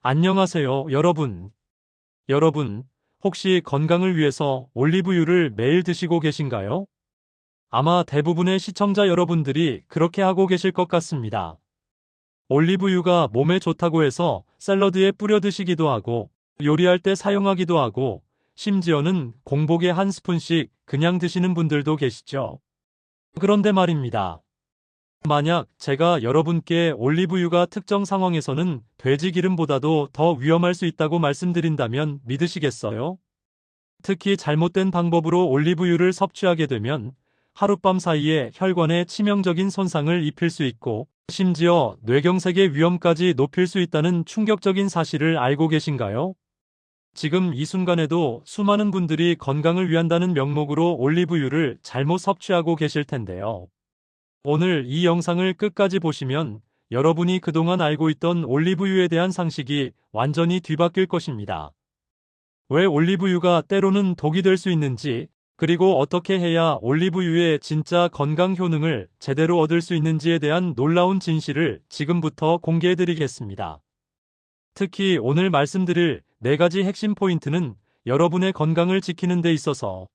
안녕하세요, 여러분. 여러분, 혹시 건강을 위해서 올리브유를 매일 드시고 계신가요? 아마 대부분의 시청자 여러분들이 그렇게 하고 계실 것 같습니다. 올리브유가 몸에 좋다고 해서 샐러드에 뿌려 드시기도 하고, 요리할 때 사용하기도 하고, 심지어는 공복에 한 스푼씩 그냥 드시는 분들도 계시죠. 그런데 말입니다. 만약 제가 여러분께 올리브유가 특정 상황에서는 돼지 기름보다도 더 위험할 수 있다고 말씀드린다면 믿으시겠어요? 특히 잘못된 방법으로 올리브유를 섭취하게 되면 하룻밤 사이에 혈관에 치명적인 손상을 입힐 수 있고 심지어 뇌경색의 위험까지 높일 수 있다는 충격적인 사실을 알고 계신가요? 지금 이 순간에도 수많은 분들이 건강을 위한다는 명목으로 올리브유를 잘못 섭취하고 계실 텐데요. 오늘 이 영상을 끝까지 보시면 여러분이 그동안 알고 있던 올리브유에 대한 상식이 완전히 뒤바뀔 것입니다. 왜 올리브유가 때로는 독이 될 수 있는지, 그리고 어떻게 해야 올리브유의 진짜 건강 효능을 제대로 얻을 수 있는지에 대한 놀라운 진실을 지금부터 공개해 드리겠습니다. 특히 오늘 말씀드릴 네 가지 핵심 포인트는 여러분의 건강을 지키는 데 있어서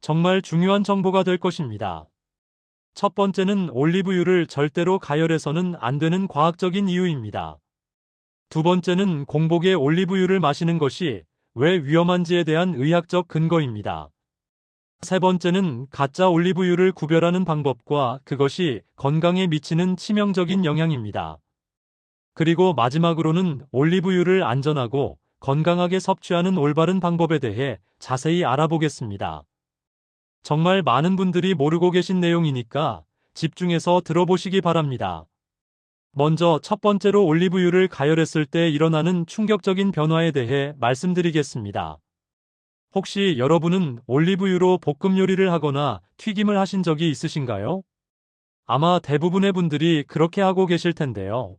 정말 중요한 정보가 될 것입니다. 첫 번째는 올리브유를 절대로 가열해서는 안 되는 과학적인 이유입니다. 두 번째는 공복에 올리브유를 마시는 것이 왜 위험한지에 대한 의학적 근거입니다. 세 번째는 가짜 올리브유를 구별하는 방법과 그것이 건강에 미치는 치명적인 영향입니다. 그리고 마지막으로는 올리브유를 안전하고 건강하게 섭취하는 올바른 방법에 대해 자세히 알아보겠습니다. 정말 많은 분들이 모르고 계신 내용이니까 집중해서 들어보시기 바랍니다. 먼저 첫 번째로 올리브유를 가열했을 때 일어나는 충격적인 변화에 대해 말씀드리겠습니다. 혹시 여러분은 올리브유로 볶음 요리를 하거나 튀김을 하신 적이 있으신가요? 아마 대부분의 분들이 그렇게 하고 계실 텐데요.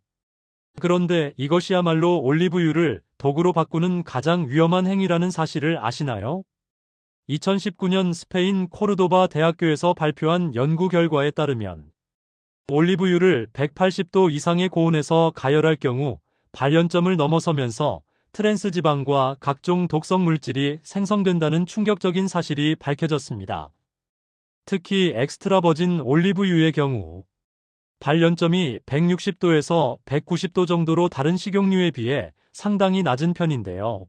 그런데 이것이야말로 올리브유를 독으로 바꾸는 가장 위험한 행위라는 사실을 아시나요? 2019년 스페인 코르도바 대학교에서 발표한 연구 결과에 따르면 올리브유를 180도 이상의 고온에서 가열할 경우 발연점을 넘어서면서 트랜스 지방과 각종 독성 물질이 생성된다는 충격적인 사실이 밝혀졌습니다. 특히 엑스트라 버진 올리브유의 경우 발연점이 160도에서 190도 정도로 다른 식용유에 비해 상당히 낮은 편인데요.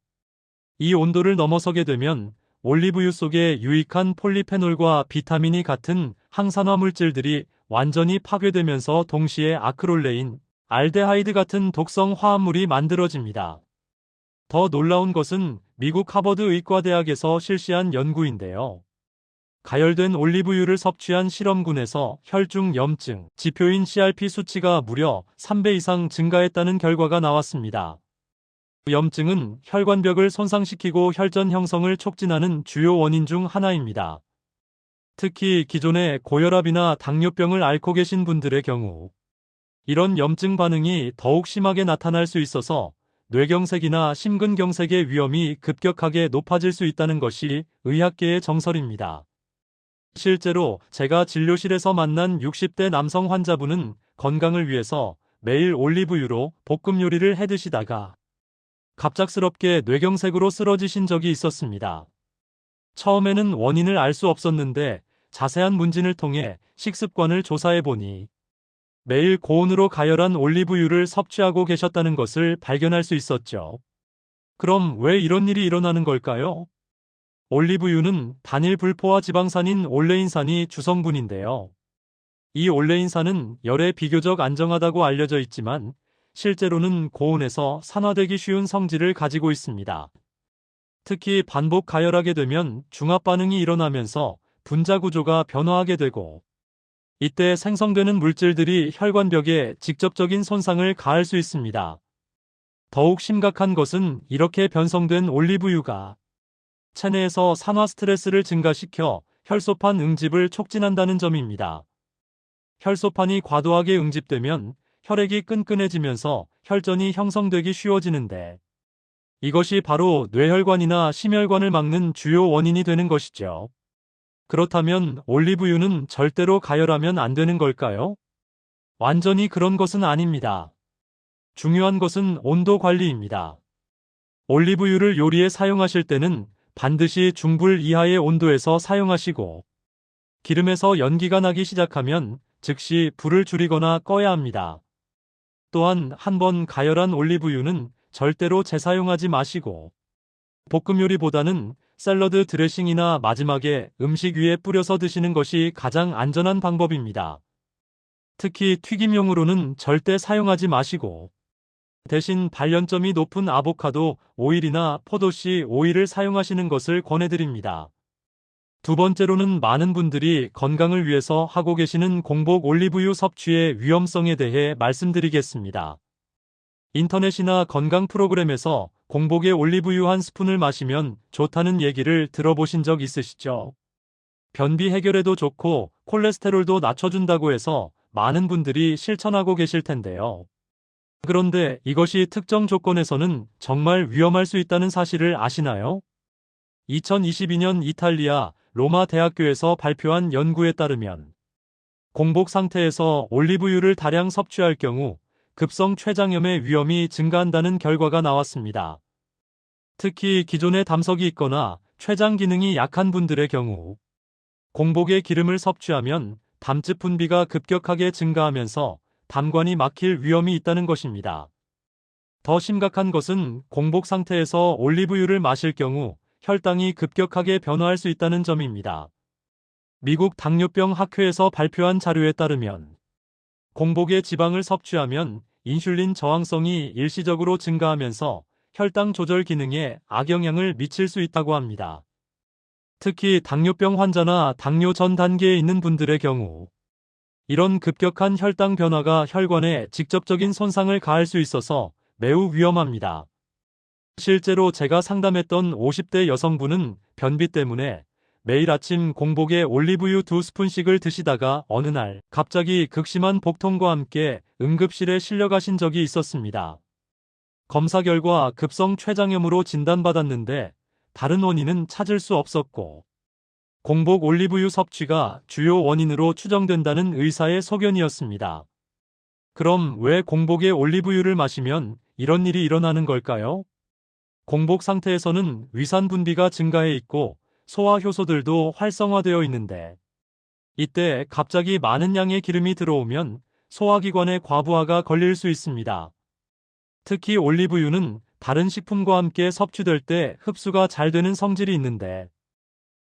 이 온도를 넘어서게 되면 올리브유 속에 유익한 폴리페놀과 비타민이 같은 항산화 물질들이 완전히 파괴되면서 동시에 아크롤레인, 알데하이드 같은 독성 화합물이 만들어집니다. 더 놀라운 것은 미국 하버드 의과대학에서 실시한 연구인데요. 가열된 올리브유를 섭취한 실험군에서 혈중 염증, 지표인 CRP 수치가 무려 3배 이상 증가했다는 결과가 나왔습니다. 염증은 혈관벽을 손상시키고 혈전 형성을 촉진하는 주요 원인 중 하나입니다. 특히 기존의 고혈압이나 당뇨병을 앓고 계신 분들의 경우 이런 염증 반응이 더욱 심하게 나타날 수 있어서 뇌경색이나 심근경색의 위험이 급격하게 높아질 수 있다는 것이 의학계의 정설입니다. 실제로 제가 진료실에서 만난 60대 남성 환자분은 건강을 위해서 매일 올리브유로 볶음 요리를 해 드시다가 갑작스럽게 뇌경색으로 쓰러지신 적이 있었습니다. 처음에는 원인을 알 수 없었는데 자세한 문진을 통해 식습관을 조사해 보니 매일 고온으로 가열한 올리브유를 섭취하고 계셨다는 것을 발견할 수 있었죠. 그럼 왜 이런 일이 일어나는 걸까요? 올리브유는 단일 불포화 지방산인 올레인산이 주성분인데요. 이 올레인산은 열에 비교적 안정하다고 알려져 있지만 실제로는 고온에서 산화되기 쉬운 성질을 가지고 있습니다. 특히 반복 가열하게 되면 중합 반응이 일어나면서 분자 구조가 변화하게 되고 이때 생성되는 물질들이 혈관벽에 직접적인 손상을 가할 수 있습니다. 더욱 심각한 것은 이렇게 변성된 올리브유가 체내에서 산화 스트레스를 증가시켜 혈소판 응집을 촉진한다는 점입니다. 혈소판이 과도하게 응집되면 혈액이 끈끈해지면서 혈전이 형성되기 쉬워지는데 이것이 바로 뇌혈관이나 심혈관을 막는 주요 원인이 되는 것이죠. 그렇다면 올리브유는 절대로 가열하면 안 되는 걸까요? 완전히 그런 것은 아닙니다. 중요한 것은 온도 관리입니다. 올리브유를 요리에 사용하실 때는 반드시 중불 이하의 온도에서 사용하시고 기름에서 연기가 나기 시작하면 즉시 불을 줄이거나 꺼야 합니다. 또한 한 번 가열한 올리브유는 절대로 재사용하지 마시고 볶음 요리보다는 샐러드 드레싱이나 마지막에 음식 위에 뿌려서 드시는 것이 가장 안전한 방법입니다. 특히 튀김용으로는 절대 사용하지 마시고 대신 발연점이 높은 아보카도 오일이나 포도씨 오일을 사용하시는 것을 권해드립니다. 두 번째로는 많은 분들이 건강을 위해서 하고 계시는 공복 올리브유 섭취의 위험성에 대해 말씀드리겠습니다. 인터넷이나 건강 프로그램에서 공복에 올리브유 한 스푼을 마시면 좋다는 얘기를 들어보신 적 있으시죠? 변비 해결에도 좋고 콜레스테롤도 낮춰준다고 해서 많은 분들이 실천하고 계실 텐데요. 그런데 이것이 특정 조건에서는 정말 위험할 수 있다는 사실을 아시나요? 2022년 이탈리아 로마 대학교에서 발표한 연구에 따르면 공복 상태에서 올리브유를 다량 섭취할 경우 급성 췌장염의 위험이 증가한다는 결과가 나왔습니다. 특히 기존에 담석이 있거나 췌장 기능이 약한 분들의 경우 공복에 기름을 섭취하면 담즙 분비가 급격하게 증가하면서 담관이 막힐 위험이 있다는 것입니다. 더 심각한 것은 공복 상태에서 올리브유를 마실 경우 혈당이 급격하게 변화할 수 있다는 점입니다. 미국 당뇨병 학회에서 발표한 자료에 따르면 공복에 지방을 섭취하면 인슐린 저항성이 일시적으로 증가하면서 혈당 조절 기능에 악영향을 미칠 수 있다고 합니다. 특히 당뇨병 환자나 당뇨 전 단계에 있는 분들의 경우 이런 급격한 혈당 변화가 혈관에 직접적인 손상을 가할 수 있어서 매우 위험합니다. 실제로 제가 상담했던 50대 여성분은 변비 때문에 매일 아침 공복에 올리브유 두 스푼씩을 드시다가 어느 날 갑자기 극심한 복통과 함께 응급실에 실려가신 적이 있었습니다. 검사 결과 급성 췌장염으로 진단받았는데 다른 원인은 찾을 수 없었고 공복 올리브유 섭취가 주요 원인으로 추정된다는 의사의 소견이었습니다. 그럼 왜 공복에 올리브유를 마시면 이런 일이 일어나는 걸까요? 공복 상태에서는 위산 분비가 증가해 있고 소화 효소들도 활성화되어 있는데 이때 갑자기 많은 양의 기름이 들어오면 소화기관의 과부하가 걸릴 수 있습니다. 특히 올리브유는 다른 식품과 함께 섭취될 때 흡수가 잘 되는 성질이 있는데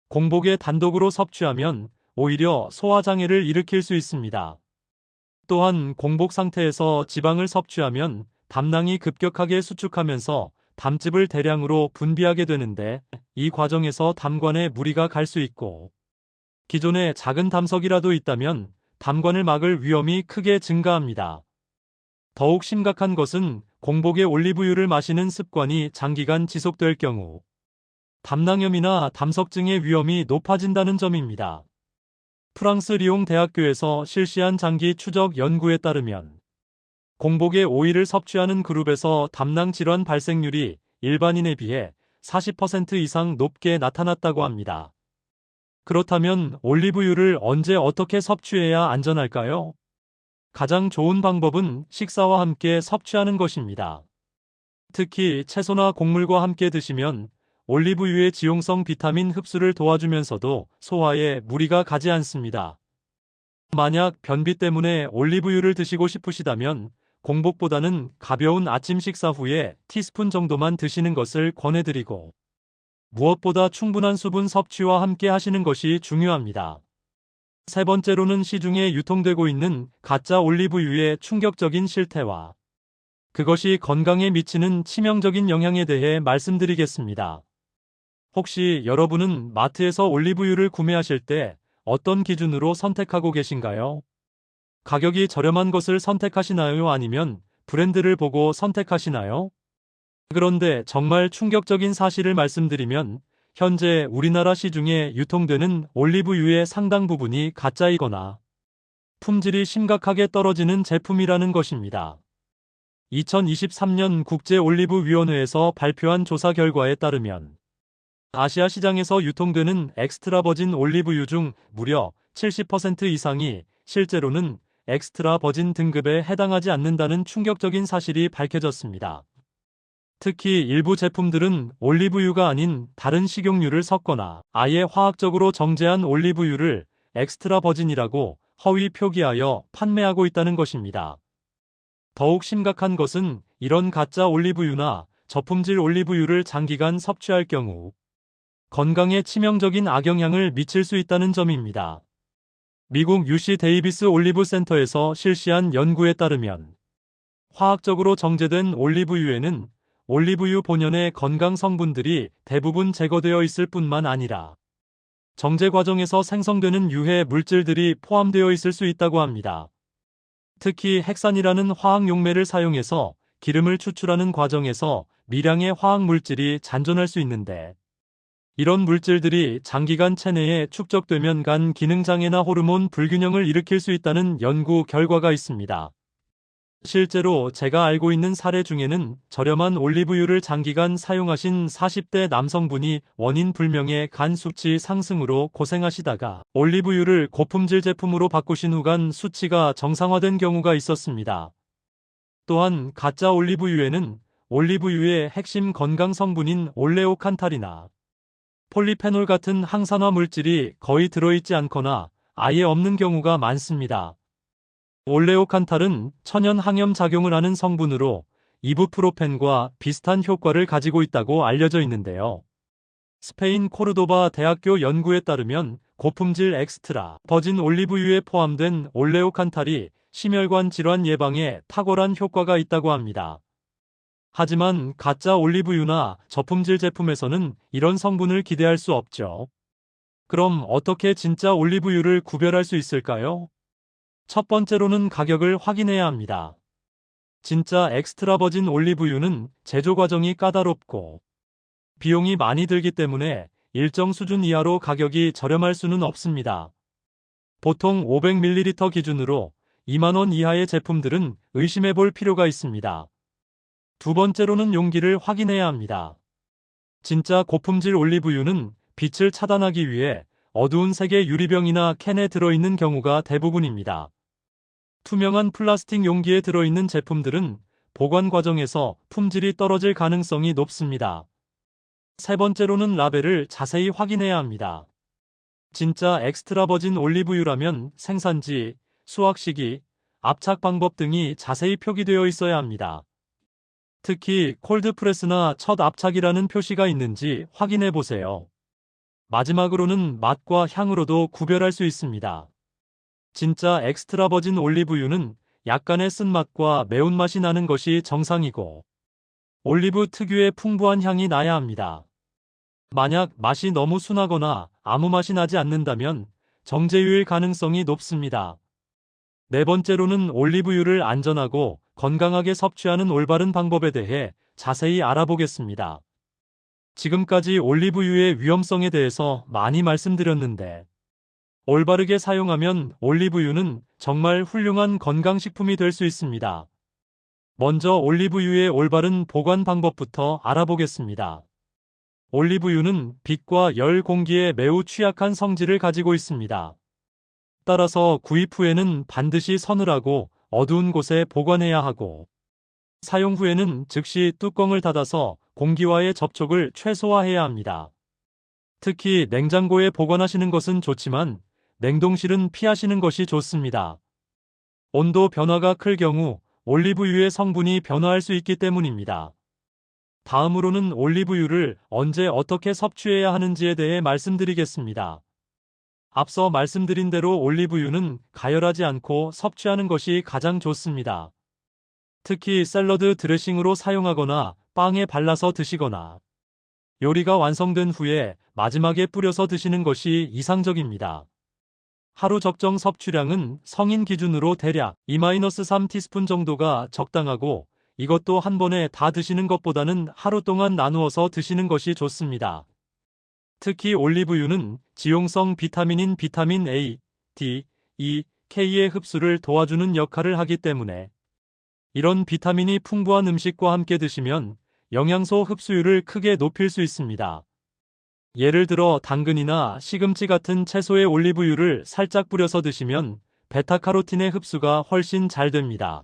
공복에 단독으로 섭취하면 오히려 소화장애를 일으킬 수 있습니다. 또한 공복 상태에서 지방을 섭취하면 담낭이 급격하게 수축하면서 담즙을 대량으로 분비하게 되는데 이 과정에서 담관에 무리가 갈 수 있고 기존에 작은 담석이라도 있다면 담관을 막을 위험이 크게 증가합니다. 더욱 심각한 것은 공복에 올리브유를 마시는 습관이 장기간 지속될 경우 담낭염이나 담석증의 위험이 높아진다는 점입니다. 프랑스 리옹 대학교에서 실시한 장기 추적 연구에 따르면 공복에 오일을 섭취하는 그룹에서 담낭 질환 발생률이 일반인에 비해 40% 이상 높게 나타났다고 합니다. 그렇다면 올리브유를 언제 어떻게 섭취해야 안전할까요? 가장 좋은 방법은 식사와 함께 섭취하는 것입니다. 특히 채소나 곡물과 함께 드시면 올리브유의 지용성 비타민 흡수를 도와주면서도 소화에 무리가 가지 않습니다. 만약 변비 때문에 올리브유를 드시고 싶으시다면 공복보다는 가벼운 아침 식사 후에 티스푼 정도만 드시는 것을 권해드리고 무엇보다 충분한 수분 섭취와 함께 하시는 것이 중요합니다. 세 번째로는 시중에 유통되고 있는 가짜 올리브유의 충격적인 실태와 그것이 건강에 미치는 치명적인 영향에 대해 말씀드리겠습니다. 혹시 여러분은 마트에서 올리브유를 구매하실 때 어떤 기준으로 선택하고 계신가요? 가격이 저렴한 것을 선택하시나요? 아니면 브랜드를 보고 선택하시나요? 그런데 정말 충격적인 사실을 말씀드리면 현재 우리나라 시중에 유통되는 올리브유의 상당 부분이 가짜이거나 품질이 심각하게 떨어지는 제품이라는 것입니다. 2023년 국제올리브위원회에서 발표한 조사 결과에 따르면 아시아 시장에서 유통되는 엑스트라 버진 올리브유 중 무려 70% 이상이 실제로는 엑스트라 버진 등급에 해당하지 않는다는 충격적인 사실이 밝혀졌습니다. 특히 일부 제품들은 올리브유가 아닌 다른 식용유를 섞거나 아예 화학적으로 정제한 올리브유를 엑스트라 버진이라고 허위 표기하여 판매하고 있다는 것입니다. 더욱 심각한 것은 이런 가짜 올리브유나 저품질 올리브유를 장기간 섭취할 경우 건강에 치명적인 악영향을 미칠 수 있다는 점입니다. 미국 UC 데이비스 올리브 센터에서 실시한 연구에 따르면 화학적으로 정제된 올리브유에는 올리브유 본연의 건강 성분들이 대부분 제거되어 있을 뿐만 아니라 정제 과정에서 생성되는 유해 물질들이 포함되어 있을 수 있다고 합니다. 특히 헥산이라는 화학 용매를 사용해서 기름을 추출하는 과정에서 미량의 화학 물질이 잔존할 수 있는데 이런 물질들이 장기간 체내에 축적되면 간 기능장애나 호르몬 불균형을 일으킬 수 있다는 연구 결과가 있습니다. 실제로 제가 알고 있는 사례 중에는 저렴한 올리브유를 장기간 사용하신 40대 남성분이 원인 불명의 간 수치 상승으로 고생하시다가 올리브유를 고품질 제품으로 바꾸신 후 간 수치가 정상화된 경우가 있었습니다. 또한 가짜 올리브유에는 올리브유의 핵심 건강 성분인 올레오칸탈이나 폴리페놀 같은 항산화 물질이 거의 들어있지 않거나 아예 없는 경우가 많습니다. 올레오칸탈은 천연 항염 작용을 하는 성분으로 이부프로펜과 비슷한 효과를 가지고 있다고 알려져 있는데요. 스페인 코르도바 대학교 연구에 따르면 고품질 엑스트라 버진 올리브유에 포함된 올레오칸탈이 심혈관 질환 예방에 탁월한 효과가 있다고 합니다. 하지만 가짜 올리브유나 저품질 제품에서는 이런 성분을 기대할 수 없죠. 그럼 어떻게 진짜 올리브유를 구별할 수 있을까요? 첫 번째로는 가격을 확인해야 합니다. 진짜 엑스트라 버진 올리브유는 제조 과정이 까다롭고 비용이 많이 들기 때문에 일정 수준 이하로 가격이 저렴할 수는 없습니다. 보통 500ml 기준으로 2만원 이하의 제품들은 의심해 볼 필요가 있습니다. 두 번째로는 용기를 확인해야 합니다. 진짜 고품질 올리브유는 빛을 차단하기 위해 어두운 색의 유리병이나 캔에 들어있는 경우가 대부분입니다. 투명한 플라스틱 용기에 들어있는 제품들은 보관 과정에서 품질이 떨어질 가능성이 높습니다. 세 번째로는 라벨을 자세히 확인해야 합니다. 진짜 엑스트라 버진 올리브유라면 생산지, 수확 시기, 압착 방법 등이 자세히 표기되어 있어야 합니다. 특히 콜드프레스나 첫 압착이라는 표시가 있는지 확인해 보세요. 마지막으로는 맛과 향으로도 구별할 수 있습니다. 진짜 엑스트라 버진 올리브유는 약간의 쓴맛과 매운맛이 나는 것이 정상이고 올리브 특유의 풍부한 향이 나야 합니다. 만약 맛이 너무 순하거나 아무 맛이 나지 않는다면 정제유일 가능성이 높습니다. 네 번째로는 올리브유를 안전하고 건강하게 섭취하는 올바른 방법에 대해 자세히 알아보겠습니다. 지금까지 올리브유의 위험성에 대해서 많이 말씀드렸는데 올바르게 사용하면 올리브유는 정말 훌륭한 건강식품이 될 수 있습니다. 먼저 올리브유의 올바른 보관 방법부터 알아보겠습니다. 올리브유는 빛과 열 공기에 매우 취약한 성질을 가지고 있습니다. 따라서 구입 후에는 반드시 서늘하고 어두운 곳에 보관해야 하고 사용 후에는 즉시 뚜껑을 닫아서 공기와의 접촉을 최소화해야 합니다. 특히 냉장고에 보관하시는 것은 좋지만 냉동실은 피하시는 것이 좋습니다. 온도 변화가 클 경우 올리브유의 성분이 변화할 수 있기 때문입니다. 다음으로는 올리브유를 언제 어떻게 섭취해야 하는지에 대해 말씀드리겠습니다. 앞서 말씀드린 대로 올리브유는 가열하지 않고 섭취하는 것이 가장 좋습니다. 특히 샐러드 드레싱으로 사용하거나 빵에 발라서 드시거나 요리가 완성된 후에 마지막에 뿌려서 드시는 것이 이상적입니다. 하루 적정 섭취량은 성인 기준으로 대략 2-3티스푼 정도가 적당하고 이것도 한 번에 다 드시는 것보다는 하루 동안 나누어서 드시는 것이 좋습니다. 특히 올리브유는 지용성 비타민인 비타민 A, D, E, K의 흡수를 도와주는 역할을 하기 때문에 이런 비타민이 풍부한 음식과 함께 드시면 영양소 흡수율을 크게 높일 수 있습니다. 예를 들어 당근이나 시금치 같은 채소에 올리브유를 살짝 뿌려서 드시면 베타카로틴의 흡수가 훨씬 잘 됩니다.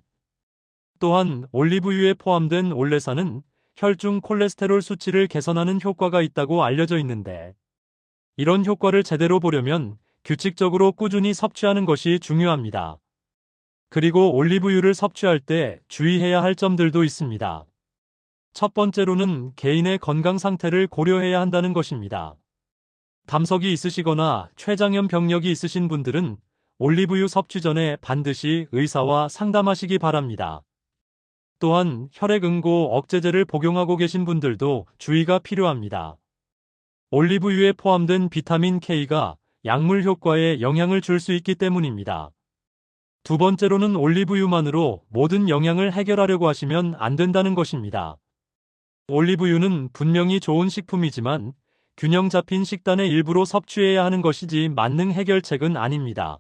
또한 올리브유에 포함된 올레산은 혈중 콜레스테롤 수치를 개선하는 효과가 있다고 알려져 있는데 이런 효과를 제대로 보려면 규칙적으로 꾸준히 섭취하는 것이 중요합니다. 그리고 올리브유를 섭취할 때 주의해야 할 점들도 있습니다. 첫 번째로는 개인의 건강 상태를 고려해야 한다는 것입니다. 담석이 있으시거나 췌장염 병력이 있으신 분들은 올리브유 섭취 전에 반드시 의사와 상담하시기 바랍니다. 또한 혈액응고 억제제를 복용하고 계신 분들도 주의가 필요합니다. 올리브유에 포함된 비타민 K가 약물 효과에 영향을 줄 수 있기 때문입니다. 두 번째로는 올리브유만으로 모든 영양을 해결하려고 하시면 안 된다는 것입니다. 올리브유는 분명히 좋은 식품이지만 균형 잡힌 식단의 일부로 섭취해야 하는 것이지 만능 해결책은 아닙니다.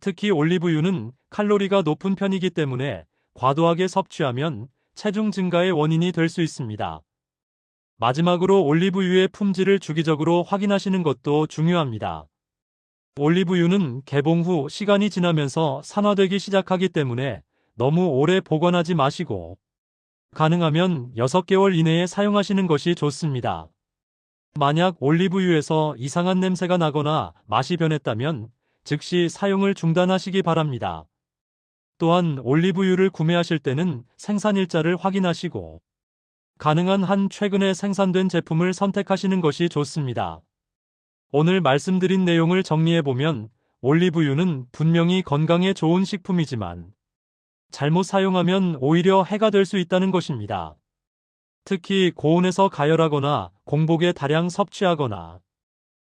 특히 올리브유는 칼로리가 높은 편이기 때문에 과도하게 섭취하면 체중 증가의 원인이 될 수 있습니다. 마지막으로 올리브유의 품질을 주기적으로 확인하시는 것도 중요합니다. 올리브유는 개봉 후 시간이 지나면서 산화되기 시작하기 때문에 너무 오래 보관하지 마시고 가능하면 6개월 이내에 사용하시는 것이 좋습니다. 만약 올리브유에서 이상한 냄새가 나거나 맛이 변했다면 즉시 사용을 중단하시기 바랍니다. 또한 올리브유를 구매하실 때는 생산 일자를 확인하시고 가능한 한 최근에 생산된 제품을 선택하시는 것이 좋습니다. 오늘 말씀드린 내용을 정리해보면 올리브유는 분명히 건강에 좋은 식품이지만 잘못 사용하면 오히려 해가 될 수 있다는 것입니다. 특히 고온에서 가열하거나 공복에 다량 섭취하거나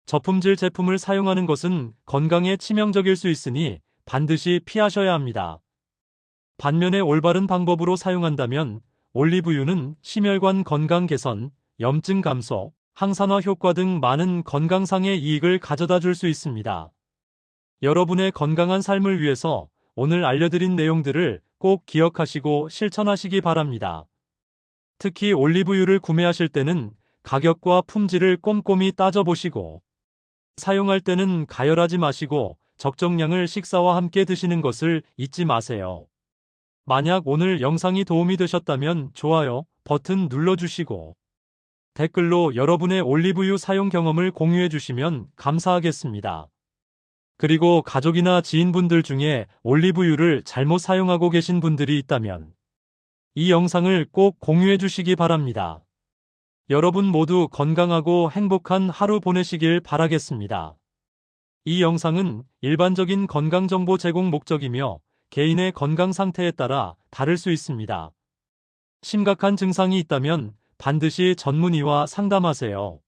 저품질 제품을 사용하는 것은 건강에 치명적일 수 있으니 반드시 피하셔야 합니다. 반면에 올바른 방법으로 사용한다면 올리브유는 심혈관 건강 개선, 염증 감소, 항산화 효과 등 많은 건강상의 이익을 가져다 줄 수 있습니다. 여러분의 건강한 삶을 위해서 오늘 알려드린 내용들을 꼭 기억하시고 실천하시기 바랍니다. 특히 올리브유를 구매하실 때는 가격과 품질을 꼼꼼히 따져보시고 사용할 때는 가열하지 마시고 적정량을 식사와 함께 드시는 것을 잊지 마세요. 만약 오늘 영상이 도움이 되셨다면 좋아요 버튼 눌러주시고 댓글로 여러분의 올리브유 사용 경험을 공유해 주시면 감사하겠습니다. 그리고 가족이나 지인분들 중에 올리브유를 잘못 사용하고 계신 분들이 있다면 이 영상을 꼭 공유해 주시기 바랍니다. 여러분 모두 건강하고 행복한 하루 보내시길 바라겠습니다. 이 영상은 일반적인 건강정보 제공 목적이며 개인의 건강 상태에 따라 다를 수 있습니다. 심각한 증상이 있다면 반드시 전문의와 상담하세요.